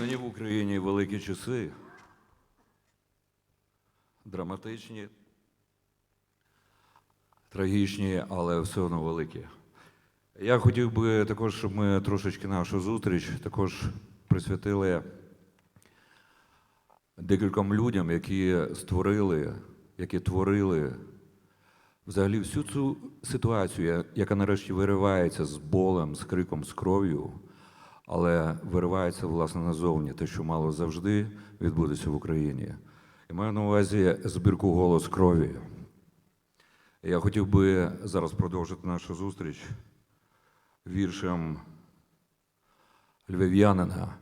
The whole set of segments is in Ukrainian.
Нині в Україні великі часи, драматичні, трагічні, але все одно великі. Я хотів би також, щоб ми трошечки нашу зустріч також присвятили декільком людям, які створили, які творили взагалі всю цю ситуацію, яка нарешті виривається з болем, з криком, з кров'ю, але виривається власне назовні, те, що мало завжди відбутися в Україні. І маю на увазі збірку голос крові. Я хотів би зараз продовжити нашу зустріч віршем львів'янина.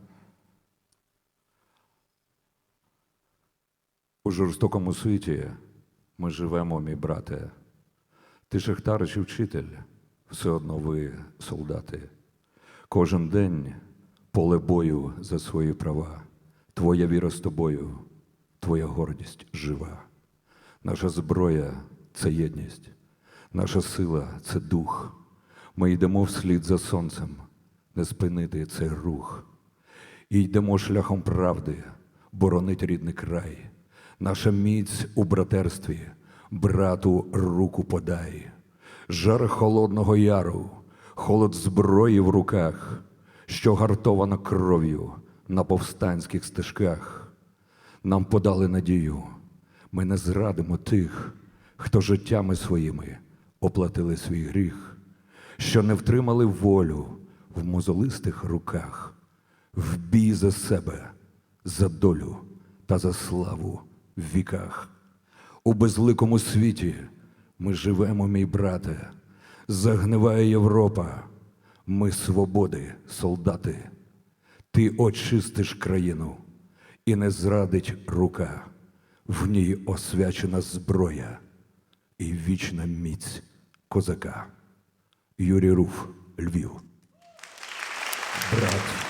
У жорстокому світі ми живемо, мій брате. Ти шахтар чи вчитель, все одно ви солдати. Кожен день поле бою за свої права. Твоя віра з тобою, твоя гордість жива. Наша зброя це єдність, наша сила це дух. Ми йдемо вслід за сонцем, не спинити цей рух. І йдемо шляхом правди, боронить рідний край. Наша міць у братерстві, брату руку подай. Жар холодного яру, холод зброї в руках, що гартована кров'ю на повстанських стежках. Нам подали надію, ми не зрадимо тих, хто життями своїми оплатили свій гріх, що не втримали волю в мозолистих руках, в бій за себе, за долю та за славу в віках. У безликому світі ми живемо, мій брате, загниває Європа, ми свободи, солдати. Ти очистиш країну, і не зрадить рука, в ній освячена зброя і вічна міць козака. Юрій Руф, Львів. Брат